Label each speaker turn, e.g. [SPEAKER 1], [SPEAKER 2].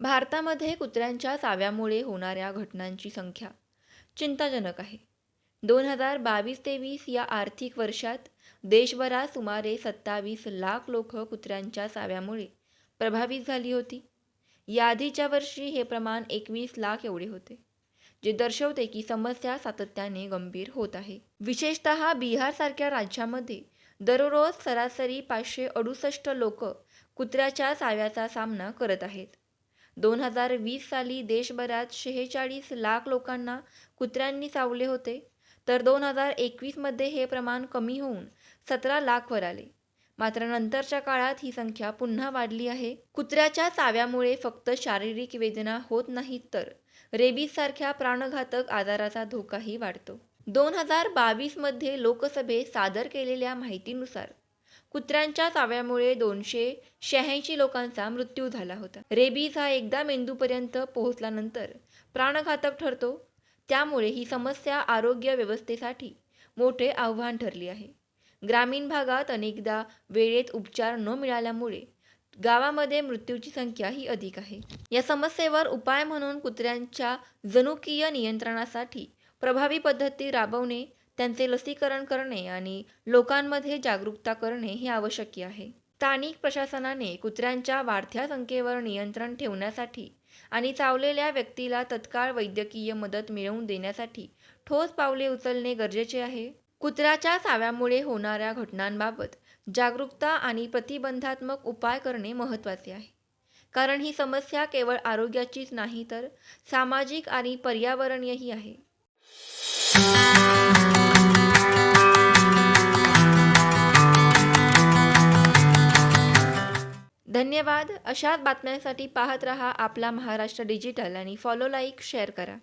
[SPEAKER 1] भारतामध्ये कुत्र्यांच्या चाव्यामुळे होणाऱ्या घटनांची संख्या चिंताजनक आहे. दोन हजार बावीस तेवीस या आर्थिक वर्षात देशभरात सुमारे सत्तावीस लाख लोक कुत्र्यांच्या चाव्यामुळे प्रभावित झाली होती. याआधीच्या वर्षी हे प्रमाण एकवीस लाख एवढे होते जे दर्शवते की समस्या सातत्याने गंभीर होत आहे. विशेषतः बिहारसारख्या राज्यामध्ये दररोज सरासरी पाचशे अडुसष्ट लोक कुत्र्याच्या चाव्याचा सामना करत आहेत. दोन हजार वीस साली देशभरात शेहेचाळीस लाख लोकांना कुत्र्यांनी चावले होते. तर दोन हजार एकवीसमध्ये हे प्रमाण कमी होऊन सतरा लाखवर आले. मात्र नंतरच्या काळात ही संख्या पुन्हा वाढली आहे. कुत्र्याच्या चाव्यामुळे फक्त शारीरिक वेदना होत नाहीत तर रेबीजसारख्या प्राणघातक आजाराचा धोकाही वाढतो. दोन हजार बावीसमध्ये लोकसभेत सादर केलेल्या माहितीनुसार कुत्र्यांच्या चाव्यामुळे दोनशे शहाऐंशी लोकांचा मृत्यू झाला होता. रेबीज हा एकदा मेंदूपर्यंत पोहोचल्यानंतर प्राणघातक ठरतो. त्यामुळे ही समस्या आरोग्य व्यवस्थेसाठी मोठे आव्हान ठरली आहे. ग्रामीण भागात अनेकदा वेळेत उपचार न मिळाल्यामुळे गावामध्ये मृत्यूची संख्या ही अधिक आहे. या समस्येवर उपाय म्हणून कुत्र्यांच्या जनुकीय नियंत्रणासाठी प्रभावी पद्धती राबवणे त्यांचे लसीकरण करणे आणि लोकांमध्ये जागरूकता करणे हे आवश्यक आहे. स्थानिक प्रशासनाने कुत्र्यांच्या वाढत्या संख्येवर नियंत्रण ठेवण्यासाठी आणि चावलेल्या व्यक्तीला तत्काळ वैद्यकीय मदत मिळवून देण्यासाठी ठोस पावले उचलणे गरजेचे आहे. कुत्र्याच्या चाव्यामुळे होणाऱ्या घटनांबाबत जागरूकता आणि प्रतिबंधात्मक उपाय करणे महत्त्वाचे आहे. कारण ही समस्या केवळ आरोग्याचीच नाही तर सामाजिक आणि पर्यावरणीयही आहे. धन्यवाद. अशाच बातम्यांसाठी पाहत रहा आपला महाराष्ट्र डिजिटल आणि फॉलो लाईक शेअर करा.